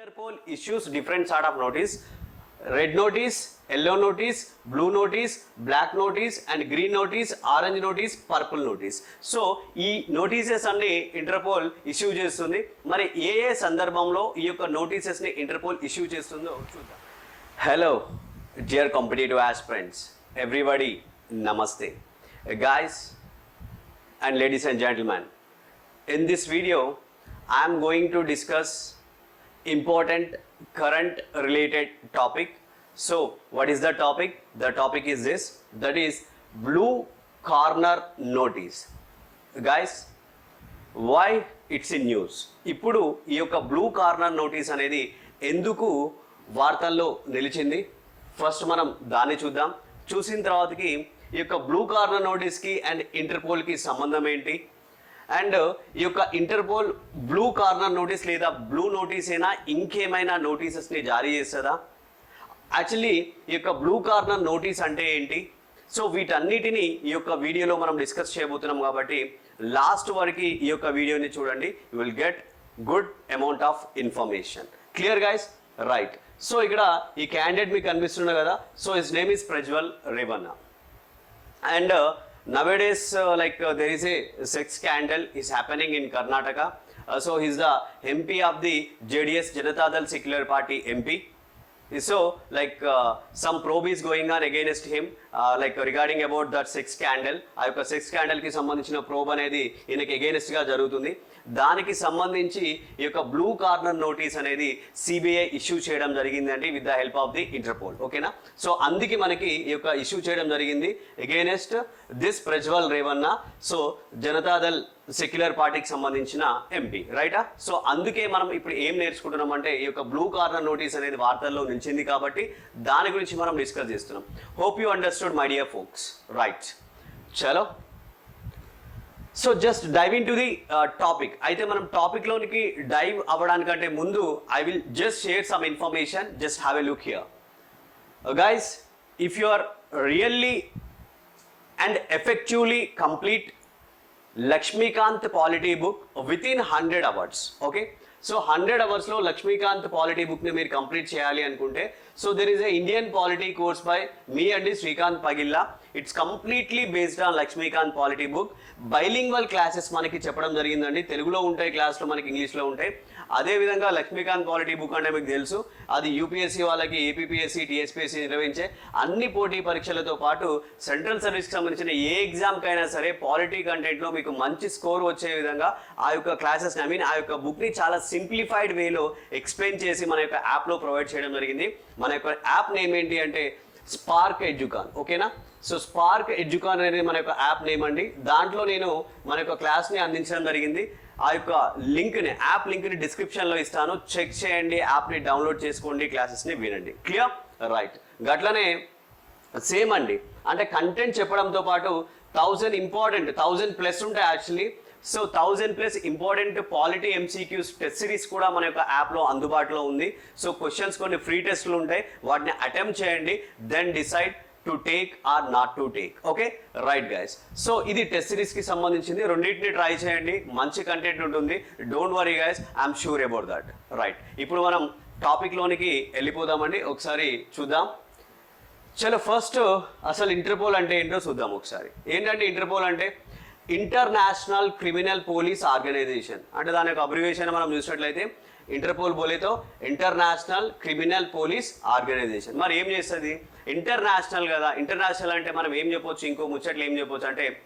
Interpol issues different sort of notice red notice yellow notice blue notice black notice and green notice orange notice purple notice so ఈ notices అన్ని Interpol issue చేస్తుంది. మరి ఏ ఏ సందర్భంలో ఈ యొక్క నోటీసెస్ని interpole issue చేస్తుందో చూద్దాం. Hello dear competitive friends everybody నమస్తే. Guys and ladies and gentlemen in this video I'm going to discuss important current related topic. So what is the topic? The topic is this. That is blue corner notice guys why it's in news ఇప్పుడు ఈ యొక్క blue corner notice అనేది ఎందుకు వార్తల్లో నిలిచింది? First మనం దాన్ని చూద్దాం. చూసిన తర్వాతకి ఈ యొక్క బ్లూ కార్నర్ నోటీస్కి అండ్ ఇంటర్పోల్కి సంబంధం ఏంటి? అండ్ ఈ యొక్క ఇంటర్పోల్ బ్లూ కార్నర్ నోటీస్ లేదా బ్లూ నోటీస్ అయినా ఇంకేమైనా నోటీసెస్ని జారీ చేస్తుందా? యాక్చువల్లీ ఈ యొక్క బ్లూ కార్నర్ నోటీస్ అంటే ఏంటి? సో వీటన్నిటిని ఈ యొక్క వీడియోలో మనం డిస్కస్ చేయబోతున్నాం కాబట్టి లాస్ట్ వరకు ఈ యొక్క వీడియోని చూడండి. You will get good amount of information clear guys right so ఇక్కడ ఈ క్యాండిడేట్ మీకు కనిపిస్తున్నా కదా? So his name is Prajwal Revanna and nowadays uh, like uh, there is a sex scandal is happening in karnataka uh, so he's the mp of the jds janata dal secular party mp so like uh, some probe is going on against him uh, like regarding about that sex scandal ఆ యొక్క sex స్కాండల్కి సంబంధించిన probe అనేది ఈయనకి against గా జరుగుతుంది దానికి సంబంధించి ఈ యొక్క బ్లూ కార్నర్ నోటీస్ అనేది సిబిఐ ఇష్యూ చేయడం జరిగిందండి with the help of the Interpol ఓకేనా సో అందుకే మనకి ఈ యొక్క ఇష్యూ చేయడం జరిగింది against this Prajwal Revanna so Janata Dal secular పార్టీకి సంబంధించిన ఎంపీ రైటా? సో అందుకే మనం ఇప్పుడు ఏం నేర్చుకుంటున్నాం అంటే ఈ యొక్క బ్లూ కార్నర్ నోటీస్ అనేది వార్తల్లో నిలిచింది కాబట్టి దాని గురించి మనం డిస్కస్ చేస్తున్నాం. Hope you understood my dear folks right చలో. So just dive into the topic అయితే మనం టాపిక్ లోనికి డైవ్ అవ్వడానికంటే ముందు I will just share some information just have a look here guys if you are really and effectively complete Lakshmikanth polity book within hundred hours okay so hundred అవర్స్లో Lakshmikanth polity బుక్ని మీరు complete చేయాలి అనుకుంటే so there is a Indian polity course by me అండి Srikanth Pagilla it's completely based on Lakshmikanth polity book bilingual classes మనకి చెప్పడం జరిగిందండి. తెలుగులో ఉంటాయి క్లాస్లో మనకి ఇంగ్లీష్లో ఉంటాయి. అదేవిధంగా లక్ష్మీకాంత్ పాలిటీ బుక్ అంటే మీకు తెలుసు. అది యూపీఎస్సీ వాళ్ళకి ఏపీపీఎస్సీ టీఎస్పీఎస్సీ నిర్వహించే అన్ని పోటీ పరీక్షలతో పాటు సెంట్రల్ సర్వీస్కి సంబంధించిన ఏ ఎగ్జామ్కైనా సరే పాలిటీ కంటెంట్లో మీకు మంచి స్కోర్ వచ్చే విధంగా ఆ యొక్క క్లాసెస్ ఐ మీన్ ఆ యొక్క బుక్ని చాలా సింప్లిఫైడ్ వేలో ఎక్స్ప్లెయిన్ చేసి మన యొక్క యాప్లో ప్రొవైడ్ చేయడం జరిగింది. మన యొక్క యాప్ నేమ్ ఏంటి అంటే స్పార్క్ ఎడ్యుకాన్ ఓకేనా? సో స్పార్క్ ఎడ్యుకాన్ అనేది మన యొక్క యాప్ నేమ్ అండి. దాంట్లో నేను మన యొక్క క్లాస్ని అందించడం జరిగింది. ఆ యొక్క లింక్ని యాప్ లింక్ని డిస్క్రిప్షన్లో ఇస్తాను. చెక్ చేయండి యాప్ని డౌన్లోడ్ చేసుకోండి క్లాసెస్ని వినండి. క్లియర్? రైట్. గట్లనే సేమ్ అండి. అంటే కంటెంట్ చెప్పడంతో పాటు థౌజండ్ ఇంపార్టెంట్ థౌజండ్ ప్లస్ ఉంటాయి actually so thousand plus important polity MCQs test series కూడా మన యొక్క యాప్లో అందుబాటులో ఉంది. సో క్వశ్చన్స్ కొన్ని ఫ్రీ టెస్ట్లు ఉంటాయి. వాటిని అటెంప్ట్ చేయండి. Then decide to take or not to take okay right guys so ఇది టెస్ట్ సిరీస్కి సంబంధించింది. రెండింటిని ట్రై చేయండి. మంచి కంటెంట్ ఉంటుంది. Don't worry guys I'm sure about that right ఇప్పుడు మనం టాపిక్లోనికి వెళ్ళిపోదామండి. ఒకసారి చూద్దాం. చలో ఫస్ట్ అసలు ఇంటర్పోల్ అంటే ఏంటో చూద్దాం ఒకసారి. ఏంటంటే ఇంటర్పోల్ అంటే? International criminal police organisation. అంటే దాని యొక్క అబ్రివేషన్ మనం చూసినట్లయితే ఇంటర్పోల్ బోలేతో ఇంటర్నేషనల్ క్రిమినల్ పోలీస్ ఆర్గనైజేషన్. మరి ఏం చేస్తుంది? ఇంటర్నేషనల్ కదా. ఇంటర్నేషనల్ అంటే మనం ఏం చెప్పొచ్చు? ఇంకో ముచ్చట్లు ఏం చెప్పొచ్చు? అంటే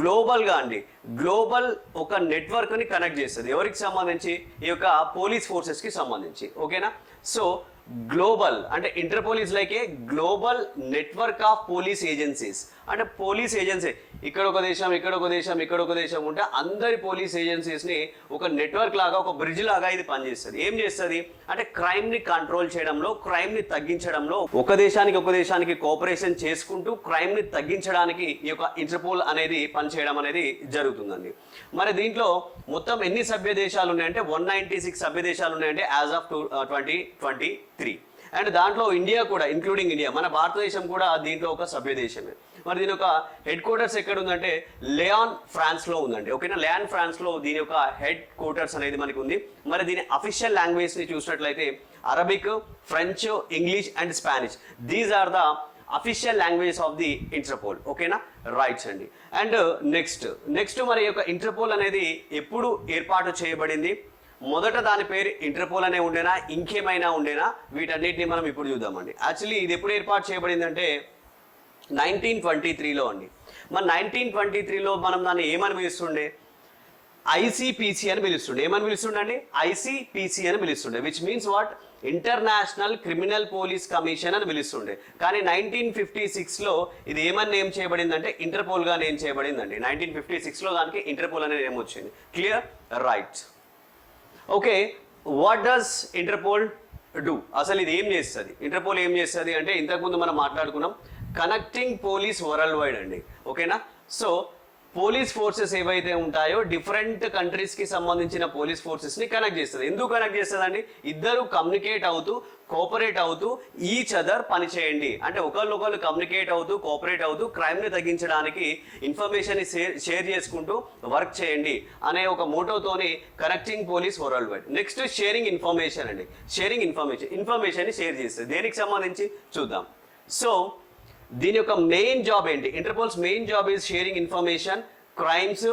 గ్లోబల్గా అండి. గ్లోబల్ ఒక నెట్వర్క్ని కనెక్ట్ చేస్తుంది. ఎవరికి సంబంధించి? ఈ యొక్క పోలీస్ ఫోర్సెస్కి సంబంధించి. ఓకేనా? సో గ్లోబల్ అంటే Interpol is like a global network of police agencies. అంటే పోలీస్ ఏజెన్సీ ఇక్కడ ఒక దేశం ఇక్కడ ఒక దేశం ఇక్కడ ఒక దేశం ఉంటే అందరి పోలీస్ ఏజెన్సీస్ని ఒక నెట్వర్క్ లాగా ఒక బ్రిడ్జ్ లాగా ఇది పనిచేస్తుంది. ఏం చేస్తుంది? అంటే క్రైమ్ని కంట్రోల్ చేయడంలో క్రైమ్ని తగ్గించడంలో ఒక దేశానికి ఒక దేశానికి కోఆపరేషన్ చేసుకుంటూ క్రైమ్ని తగ్గించడానికి ఈ యొక్క ఇంటర్పోల్ అనేది పనిచేయడం అనేది జరుగుతుందండి. మరి దీంట్లో మొత్తం ఎన్ని సభ్య దేశాలు ఉన్నాయంటే వన్ నైంటీ సిక్స్ సభ్య దేశాలు ఉన్నాయంటే as of two twenty twenty three. And దాంట్లో ఇండియా కూడా ఇంక్లూడింగ్ ఇండియా మన భారతదేశం కూడా దీంట్లో ఒక సభ్య దేశమే. మరి దీని యొక్క హెడ్ క్వార్టర్స్ ఎక్కడ ఉందంటే లేఆన్ ఫ్రాన్స్లో ఉందండి. ఓకేనా? లేఆన్ ఫ్రాన్స్లో దీని యొక్క హెడ్ క్వార్టర్స్ అనేది మనకి ఉంది. మరి దీని అఫీషియల్ లాంగ్వేజ్ని చూసినట్లయితే Arabic French English and Spanish these are the official language of the Interpol ఓకేనా? రైట్స్ అండి. అండ్ నెక్స్ట్ నెక్స్ట్ మరి యొక్క ఇంటర్పోల్ అనేది ఎప్పుడు ఏర్పాటు చేయబడింది? మొదట దాని పేరు ఇంటర్పోల్ అనే ఉండేనా ఇంకేమైనా ఉండేనా? వీటన్నిటిని మనం ఇప్పుడు చూద్దామండి. యాక్చువల్లీ ఇది ఎప్పుడు ఏర్పాటు చేయబడిందంటే నైన్టీన్ ట్వంటీ త్రీలో అండి. మన నైన్టీన్ ట్వంటీ త్రీలో మనం దాన్ని ఏమని పిలుస్తుండే? ఐసీపీసీ అని పిలుస్తుండే. ఏమని పిలుస్తుండే ఐసీపీసీ అని పిలుస్తుండే. Which means what international criminal police commission అని పిలుస్తుండే. కానీ నైన్టీన్ ఫిఫ్టీ సిక్స్లో ఇది ఏమని నేమ్ చేయబడిందంటే ఇంటర్పోల్గా నేమ్ చేయబడిందండి. నైన్టీన్ ఫిఫ్టీ సిక్స్లో దానికి ఇంటర్పోల్ అనే నేమ్ వచ్చింది. Clear right okay what does Interpol do అసలు ఇది ఏం చేస్తుంది? ఇంటర్పోల్ ఏం చేస్తుంది అంటే ఇంతకుముందు మనం మాట్లాడుకున్నాం కనెక్టింగ్ పోలీస్ వరల్డ్ వైడ్ అండి. ఓకేనా? సో పోలీస్ ఫోర్సెస్ ఏవైతే ఉంటాయో డిఫరెంట్ కంట్రీస్కి సంబంధించిన పోలీస్ ఫోర్సెస్ని కనెక్ట్ చేస్తుంది. ఎందుకు కనెక్ట్ చేస్తుంది అండి ఇద్దరు కమ్యూనికేట్ అవుతూ కోఆపరేట్ అవుతూ ఈచ్ అదర్ పని చేయండి. అంటే ఒకళ్ళొకళ్ళు కమ్యూనికేట్ అవుతూ కోఆపరేట్ అవుతూ క్రైమ్ని తగ్గించడానికి ఇన్ఫర్మేషన్ని షేర్ చేసుకుంటూ వర్క్ చేయండి అనే ఒక మోటోతోని connecting police worldwide next sharing information అండి. షేరింగ్ ఇన్ఫర్మేషన్ ఇన్ఫర్మేషన్ షేర్ చేస్తుంది దేనికి సంబంధించి? చూద్దాం. సో దీని యొక్క మెయిన్ జాబ్ ఏంటి? Interpol's main job is sharing information crimes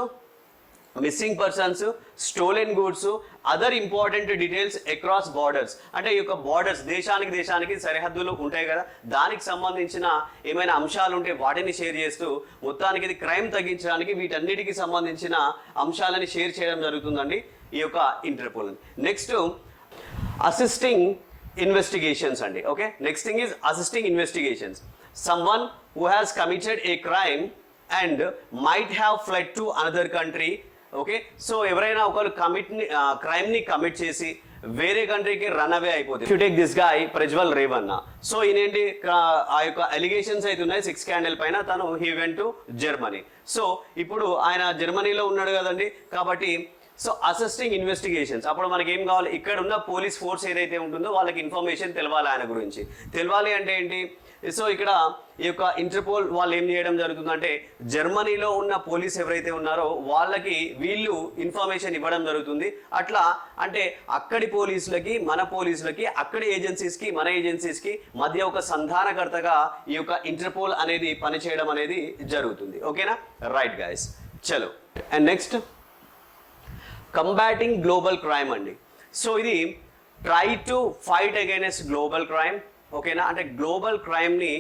missing persons stolen goods other important details across borders అంటే ఈ యొక్క బార్డర్స్ దేశానికి దేశానికి సరిహద్దులు ఉంటాయి కదా. దానికి సంబంధించిన ఏమైనా అంశాలు ఉంటే వాటిని షేర్ చేస్తూ మొత్తానికి ఇది క్రైమ్ తగ్గించడానికి వీటన్నిటికి సంబంధించిన అంశాలని షేర్ చేయడం జరుగుతుందండి ఈ యొక్క ఇంటర్పోల్ నెక్స్ట్ అసిస్టింగ్ ఇన్వెస్టిగేషన్స్ అండి. Okay next thing is assisting investigations someone who has committed a crime and might have fled to another country okay? So ఎవరైనా ఒకరు కమిట్ క్రైమ్ని కమిట్ చేసి వేరే కంట్రీకి రన్ అవే అయిపోతుంది you take this guy Prajwal Revanna so ఈయనేంటి? ఆ యొక్క allegations అయితే ఉన్నాయి. సిక్స్ క్యాండిల్ పైన తను he went to Germany so ఇప్పుడు ఆయన జర్మనీలో ఉన్నాడు కదండి. కాబట్టి సో అసిస్టింగ్ ఇన్వెస్టిగేషన్స్ అప్పుడు మనకి ఏం కావాలి? ఇక్కడ ఉన్న పోలీస్ ఫోర్స్ ఏదైతే ఉంటుందో వాళ్ళకి ఇన్ఫర్మేషన్ తెలవాలి ఆయన గురించి. తెలవాలి అంటే ఏంటి? సో ఇక్కడ ఈ యొక్క ఇంటర్పోల్ వాళ్ళు ఏం చేయడం జరుగుతుందంటే జర్మనీలో ఉన్న పోలీస్ ఎవరైతే ఉన్నారో వాళ్ళకి వీళ్ళు ఇన్ఫర్మేషన్ ఇవ్వడం జరుగుతుంది. అట్లా అంటే అక్కడి పోలీసులకి మన పోలీసులకి అక్కడి ఏజెన్సీస్కి మన ఏజెన్సీస్కి మధ్య ఒక సంధానకర్తగా ఈ యొక్క ఇంటర్పోల్ అనేది పనిచేయడం అనేది జరుగుతుంది. ఓకేనా? రైట్ గాయస్ చలో. And next combating global crime అండి. సో ఇది try to fight against global crime ఓకేనా? అంటే గ్లోబల్ క్రైమ్ని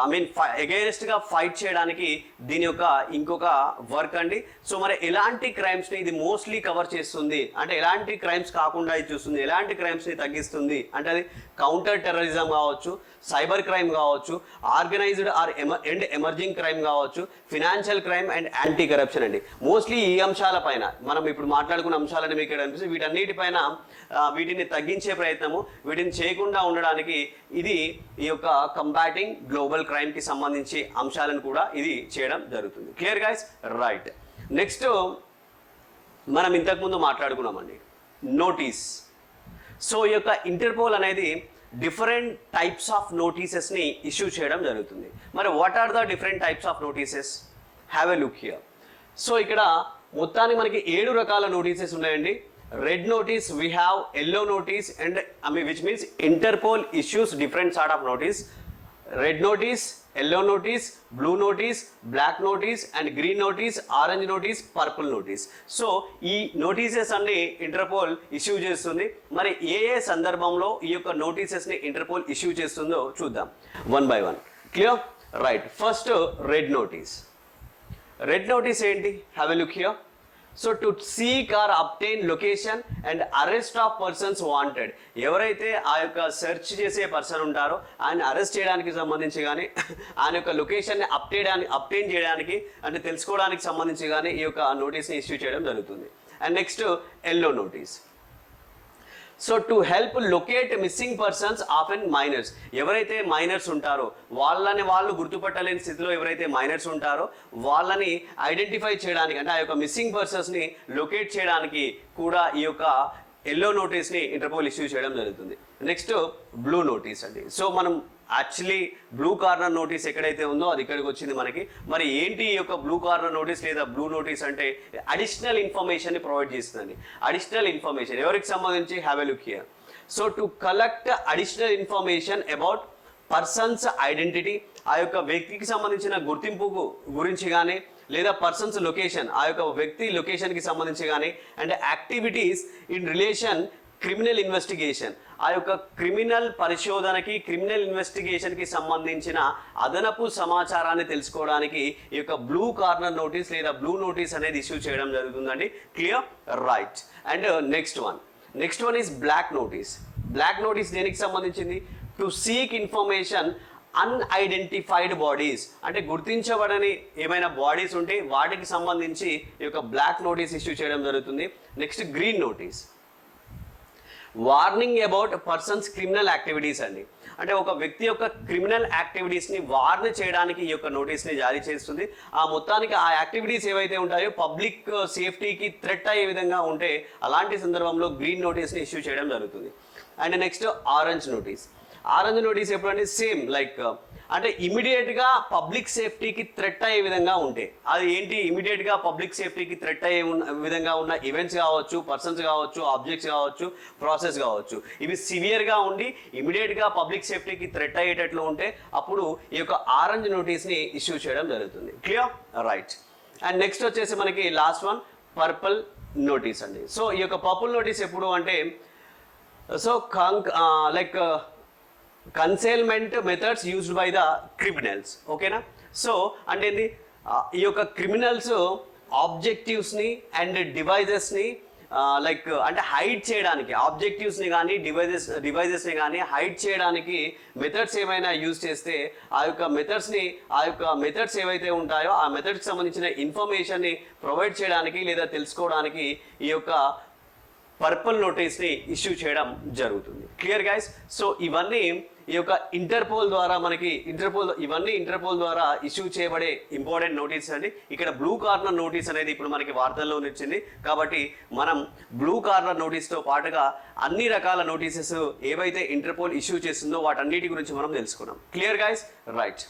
ఐ మీన్గా ఫైట్ చేయడానికి దీని యొక్క ఇంకొక వర్క్ అండి. సో మరి ఎలాంటి క్రైమ్స్ని ని ఇది మోస్ట్లీ కవర్ చేస్తుంది? అంటే ఎలాంటి క్రైమ్స్ కాకుండా ఇది చూస్తుంది? ఎలాంటి క్రైమ్స్ని ని తగ్గిస్తుంది? అంటే అది కౌంటర్ టెర్రరిజం కావచ్చు సైబర్ క్రైమ్ కావచ్చు organised or and emerging crime కావచ్చు financial crime and anti corruption అండి. మోస్ట్లీ ఈ అంశాల పైన మనం ఇప్పుడు మాట్లాడుకున్న అంశాలని మీకు ఇక్కడ అనిపిస్తుంది. వీటన్నిటిపైన వీటిని తగ్గించే ప్రయత్నము వీటిని చేయకుండా ఉండడానికి ఇది ఈ యొక్క కంబాటింగ్ గ్లోబల్ క్రైమ్కి సంబంధించి అంశాలను కూడా ఇది చేయడం జరుగుతుంది. Clear guys right. నెక్స్ట్ మనం ఇంతకుముందు మాట్లాడుకున్నామండి. నోటీస్. సో ఈ యొక్క ఇంటర్పోల్ అనేది డిఫరెంట్ టైప్స్ ఆఫ్ నోటీసెస్ని ఇష్యూ చేయడం జరుగుతుంది. మరి what are the different types of notices? Have a look here. So ఇక్కడ మొత్తానికి మనకి ఏడు రకాల నోటీసెస్ ఉన్నాయండి. Red notice we have yellow notice and I mean which means Interpol issues different sort of notice red notice yellow notice blue notice black notice and green notice orange notice purple notice. So ఈ notices అన్ని Interpol issue చేస్తుంది. మరి ఏ ఏ సందర్భంలో ఈ యొక్క నోటీసెస్ని interpole issue చేస్తుందో చూద్దాం. One by one. Clear right first red notice red notice ఏంటి? Have a look here so to seek or obtain location and arrest of persons wanted ఎవరైతే ఆ యొక్క సెర్చ్ చేసే పర్సన్ ఉంటారో ఆయన అరెస్ట్ చేయడానికి సంబంధించి కానీ ఆయన యొక్క లొకేషన్ని అప్టేయడానికి అప్టైన్ చేయడానికి అంటే తెలుసుకోవడానికి సంబంధించి కానీ ఈ యొక్క నోటీస్ని ఇష్యూ చేయడం జరుగుతుంది. And next yellow notice so to help locate missing persons of and minors ఎవరైతే మైనర్స్ ఉంటారో వాళ్ళని వాళ్ళు గుర్తుపట్టలేని స్థితిలో ఎవరైతే మైనర్స్ ఉంటారో వాళ్ళని ఐడెంటిఫై చేయడానికి అంటే ఆ యొక్క మిస్సింగ్ పర్సన్స్ని లొకేట్ చేయడానికి కూడా ఈ యొక్క ఎల్లో నోటీస్ని ఇంటర్పోల్ ఇష్యూ చేయడం జరుగుతుంది. నెక్స్ట్ బ్లూ నోటీస్ అండి. సో మనం యాక్చువల్లీ బ్లూ కార్నర్ నోటీస్ ఎక్కడైతే ఉందో అది ఇక్కడికి వచ్చింది మనకి. మరి ఏంటి ఈ యొక్క బ్లూ కార్నర్ నోటీస్ లేదా బ్లూ నోటీస్ అంటే అడిషనల్ ఇన్ఫర్మేషన్ని ప్రొవైడ్ చేస్తుందండి. అడిషనల్ ఇన్ఫర్మేషన్ ఎవరికి సంబంధించి? Have a look here so to collect additional information about persons identity ఆ యొక్క వ్యక్తికి సంబంధించిన గుర్తింపు గురించి కానీ లేదా పర్సన్స్ లొకేషన్ ఆ యొక్క వ్యక్తి లొకేషన్కి సంబంధించి కానీ and activities in relation criminal investigation. ఆ యొక్క క్రిమినల్ పరిశోధనకి క్రిమినల్ ఇన్వెస్టిగేషన్కి సంబంధించిన అదనపు సమాచారాన్ని తెలుసుకోవడానికి ఈ యొక్క బ్లూ కార్నర్ నోటీస్ లేదా బ్లూ నోటీస్ అనేది ఇష్యూ చేయడం జరుగుతుందండి. Clear right and next one next one is black notice black notice దేనికి సంబంధించింది? To seek information unidentified bodies అంటే గుర్తించబడని ఏమైనా బాడీస్ ఉంటే వాటికి సంబంధించి ఈ యొక్క బ్లాక్ నోటీస్ ఇష్యూ చేయడం జరుగుతుంది. Next green notice warning about persons criminal activities అండి. అంటే ఒక వ్యక్తి యొక్క క్రిమినల్ యాక్టివిటీస్ని వార్న్ చేయడానికి ఈ యొక్క నోటీస్ని జారీ చేస్తుంది. ఆ మొత్తానికి ఆ యాక్టివిటీస్ ఏవైతే ఉంటాయో పబ్లిక్ సేఫ్టీకి థ్రెట్ అయ్యే విధంగా ఉంటే అలాంటి సందర్భంలో గ్రీన్ నోటీస్ని ఇష్యూ చేయడం జరుగుతుంది. And next orange notice. Orange notice ఎప్పుడంటే సేమ్ లైక్ అంటే ఇమీడియట్గా పబ్లిక్ సేఫ్టీకి థ్రెట్ అయ్యే విధంగా ఉంటే. అది ఏంటి? ఇమీడియట్గా పబ్లిక్ సేఫ్టీకి థ్రెట్ అయ్యే ఉన్న- విధంగా ఉన్న ఈవెంట్స్ కావచ్చు పర్సన్స్ కావచ్చు ఆబ్జెక్ట్స్ కావచ్చు ప్రాసెస్ కావచ్చు. ఇవి సివియర్గా ఉండి ఇమీడియట్గా పబ్లిక్ సేఫ్టీకి థ్రెట్ అయ్యేటట్లు ఉంటే అప్పుడు ఈ యొక్క ఆరెంజ్ నోటీస్ని ఇష్యూ చేయడం జరుగుతుంది. క్లియర్ రైట్ అండ్ నెక్స్ట్ వచ్చేసి మనకి లాస్ట్ వన్ పర్పుల్ నోటీస్ అండి. సో ఈ యొక్క పర్పుల్ నోటీస్ ఎప్పుడు అంటే so కంక్ like concealment methods used by the criminals ఓకేనా సో అంటే ఏంది? ఈ యొక్క క్రిమినల్స్ ఆబ్జెక్టివ్స్ని అండ్ డివైజెస్ని లైక్ అంటే హైడ్ చేయడానికి ఆబ్జెక్టివ్స్ని కానీ డివైజెస్ డివైజెస్ని కానీ హైడ్ చేయడానికి మెథడ్స్ ఏమైనా యూజ్ చేస్తే ఆ యొక్క మెథడ్స్ని ఆ యొక్క మెథడ్స్ ఏవైతే ఉంటాయో ఆ మెథడ్స్కి సంబంధించిన ఇన్ఫర్మేషన్ని ప్రొవైడ్ చేయడానికి లేదా తెలుసుకోవడానికి ఈ యొక్క పర్పల్ నోటీస్ని ఇష్యూ చేయడం జరుగుతుంది. క్లియర్ గైస్ సో ఇవన్నీ ఈ యొక్క ఇంటర్పోల్ ద్వారా మనకి ఇంటర్పోల్ ఇవన్నీ ఇంటర్పోల్ ద్వారా ఇష్యూ చేయబడే ఇంపార్టెంట్ నోటీస్ అండి. ఇక్కడ బ్లూ కార్నర్ నోటీస్ అనేది ఇప్పుడు మనకి వార్తల్లో వచ్చింది కాబట్టి మనం బ్లూ కార్నర్ నోటీస్తో పాటుగా అన్ని రకాల నోటీసెస్ ఏవైతే ఇంటర్పోల్ ఇష్యూ చేస్తుందో వాటన్నిటి గురించి మనం తెలుసుకున్నాం. Clear guys right